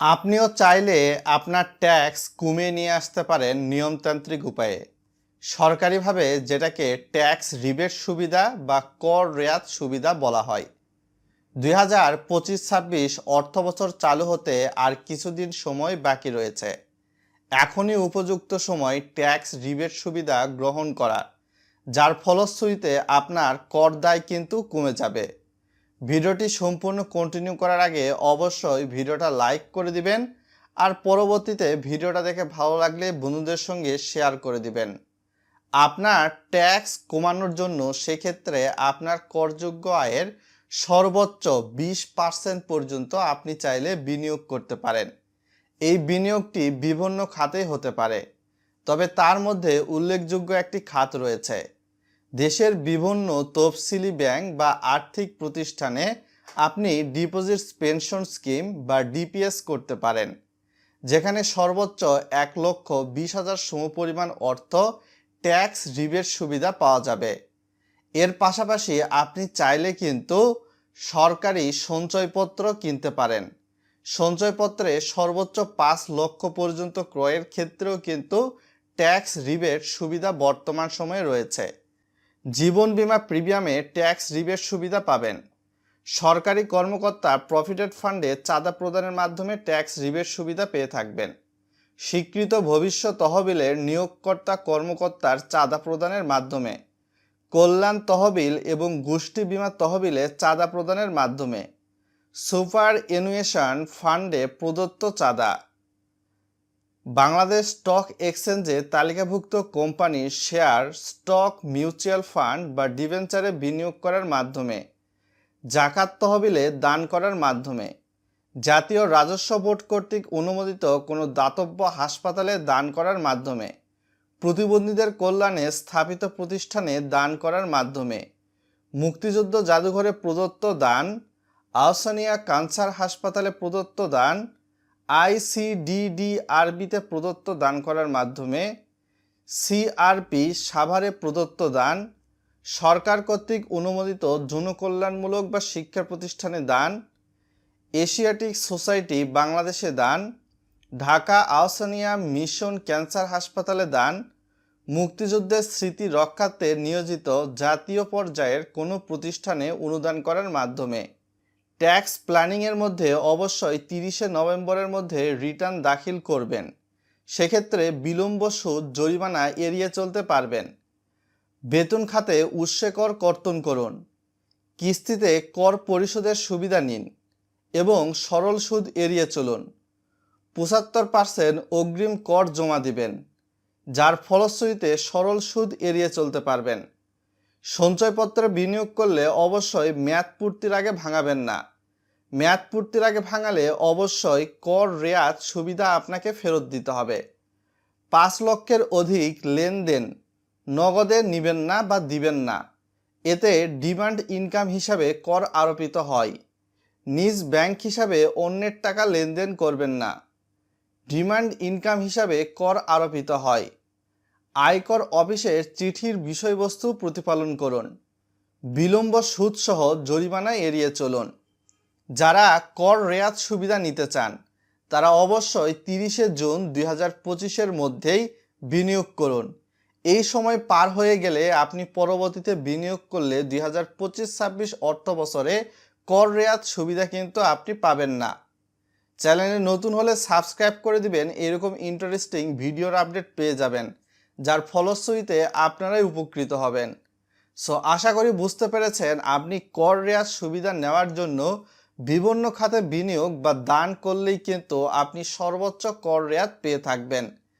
আপনিও চাইলে আপনার ট্যাক্স কমিয়ে নিয়ে আসতে পারেন নিয়মতান্ত্রিক উপায়ে। সরকারিভাবে যেটাকে ট্যাক্স রিবেট সুবিধা বা কর রেয়াত সুবিধা বলা হয়। দুই হাজার পঁচিশ ছাব্বিশ অর্থ বছর চালু হতে আর কিছুদিন সময় বাকি রয়েছে। এখনই উপযুক্ত সময় ট্যাক্স রিবেট সুবিধা গ্রহণ করার, যার ফলশ্রুতিতে আপনার কর দায় কিন্তু কমে যাবে। ভিডিওটি সম্পূর্ণ কন্টিনিউ করার আগে অবশ্যই ভিডিওটা লাইক করে দিবেন, আর পরবর্তীতে ভিডিওটা দেখে ভালো লাগলে বন্ধুদের সঙ্গে শেয়ার করে দিবেন। আপনার ট্যাক্স কমানোর জন্য সেক্ষেত্রে আপনার করযোগ্য আয়ের সর্বোচ্চ বিশ পার্সেন্ট পর্যন্ত আপনি চাইলে বিনিয়োগ করতে পারেন। এই বিনিয়োগটি বিভিন্ন খাতে হতে পারে, তবে তার মধ্যে উল্লেখযোগ্য একটি খাত রয়েছে। দেশের বিভিন্ন তফসিলি ব্যাংক বা আর্থিক প্রতিষ্ঠানে আপনি ডিপোজিট পেনশন স্কিম বা ডিপিএস করতে পারেন, যেখানে সর্বোচ্চ এক লক্ষ বিশ হাজার সমপরিমাণ অর্থ ট্যাক্স রিবেট সুবিধা পাওয়া যাবে। এর পাশাপাশি আপনি চাইলে কিন্তু সরকারি সঞ্চয়পত্র কিনতে পারেন। সঞ্চয়পত্রে সর্বোচ্চ পাঁচ লক্ষ পর্যন্ত ক্রয়ের ক্ষেত্রেও কিন্তু ট্যাক্স রিবেট সুবিধা বর্তমান সময়ে রয়েছে। জীবন বীমা প্রিমিয়ামে ট্যাক্স রিবেট সুবিধা পাবেন। সরকারি কর্মকর্তা প্রফিটেড ফান্ডে চাঁদা প্রদানের মাধ্যমে ট্যাক্স রিবেট সুবিধা পেয়ে থাকবেন। স্বীকৃত ভবিষ্যৎ তহবিলের নিয়োগকর্তা কর্মকর্তার চাঁদা প্রদানের মাধ্যমে। কল্যাণ তহবিল এবং গোষ্ঠী বিমা তহবিলে চাঁদা প্রদানের মাধ্যমে। সুপার এনুয়েশন ফান্ডে প্রদত্ত চাঁদা। বাংলাদেশ স্টক এক্সচেঞ্জে তালিকাভুক্ত কোম্পানির শেয়ার, স্টক, মিউচুয়াল ফান্ড বা ডিভেঞ্চারে বিনিয়োগ করার মাধ্যমে, জাকাত তহবিলে দান করার মাধ্যমে, জাতীয় রাজস্ব বোর্ড কর্তৃক অনুমোদিত কোনো দাতব্য হাসপাতালে দান করার মাধ্যমে, প্রতিবন্ধীদের কল্যাণে স্থাপিত প্রতিষ্ঠানে দান করার মাধ্যমে, মুক্তিযুদ্ধ জাদুঘরে প্রদত্ত দান আহসানিয়া ক্যান্সার হাসপাতালে প্রদত্ত দান আইসিডিডিআরবিতে প্রদত্ত দান করার মাধ্যমে সিআরপি সাভারে প্রদত্ত দান, সরকার কর্তৃক অনুমোদিত জনকল্যাণমূলক বা শিক্ষা প্রতিষ্ঠানে দান, এশিয়াটিক সোসাইটি বাংলাদেশে দান, ঢাকা আওসানিয়া মিশন ক্যান্সার হাসপাতালে দান, মুক্তিযুদ্ধের স্মৃতি রক্ষার্থে নিয়োজিত জাতীয় পর্যায়ের কোনো প্রতিষ্ঠানে অনুদান করার মাধ্যমে। ট্যাক্স প্ল্যানিংয়ের মধ্যে অবশ্যই তিরিশে নভেম্বরের মধ্যে রিটার্ন দাখিল করবেন। সেক্ষেত্রে বিলম্ব সুদ জরিমানা এড়িয়ে চলতে পারবেন। বেতন খাতে উৎসে কর কর্তন করুন। কিস্তিতে কর পরিশোধের সুবিধা নিন এবং সরল সুদ এড়িয়ে চলুন। পঁচাত্তর পার্সেন্ট অগ্রিম কর জমা দিবেন, যার ফলশ্রুতিতে সরল সুদ এড়িয়ে চলতে পারবেন। সঞ্চয়পত্রে বিনিয়োগ করলে অবশ্যই মেয়াদ পূর্তির আগে ভাঙাবেন না। মেয়াদ পূর্তির আগে ভাঙালে অবশ্যই কর, রেয়াত সুবিধা আপনাকে ফেরত দিতে হবে। পাঁচ লক্ষের অধিক লেনদেন নগদে নিবেন না বা দিবেন না। এতে ডিমান্ড ইনকাম হিসাবে কর আরোপিত হয়। নিজ ব্যাংক হিসাবে অন্যের টাকা লেনদেন করবেন না। ডিমান্ড ইনকাম হিসাবে কর আরোপিত হয়। আয়কর অফিসের চিঠির বিষয়বস্তু প্রতিপালন করুন। বিলম্ব সুদসহ জরিমানা এড়িয়ে চলুন। যারা কর রেয়াত সুবিধা নিতে চান, তারা অবশ্যই তিরিশে জুন দুই হাজার পঁচিশের মধ্যেই বিনিয়োগ করুন। এই সময় পার হয়ে গেলে আপনি পরবর্তীতে বিনিয়োগ করলে দুই হাজার পঁচিশ ছাব্বিশ অর্থ বছরে কর রেয়াত সুবিধা কিন্তু আপনি পাবেন না। চ্যানেলে নতুন হলে সাবস্ক্রাইব করে দিবেন, এরকম ইন্টারেস্টিং ভিডিওর আপডেট পেয়ে যাবেন। যার ফলশ্রুতিতে আপনারাই উপকৃত হবেন। সো আশা করি বুঝতে পেরেছেন আপনি কর রেয়াত সুবিধা নেওয়ার জন্য বিভিন্ন খাতে বিনিয়োগ বা দান করলেই কিন্তু আপনি সর্বোচ্চ কর রেয়াত পেয়ে থাকবেন।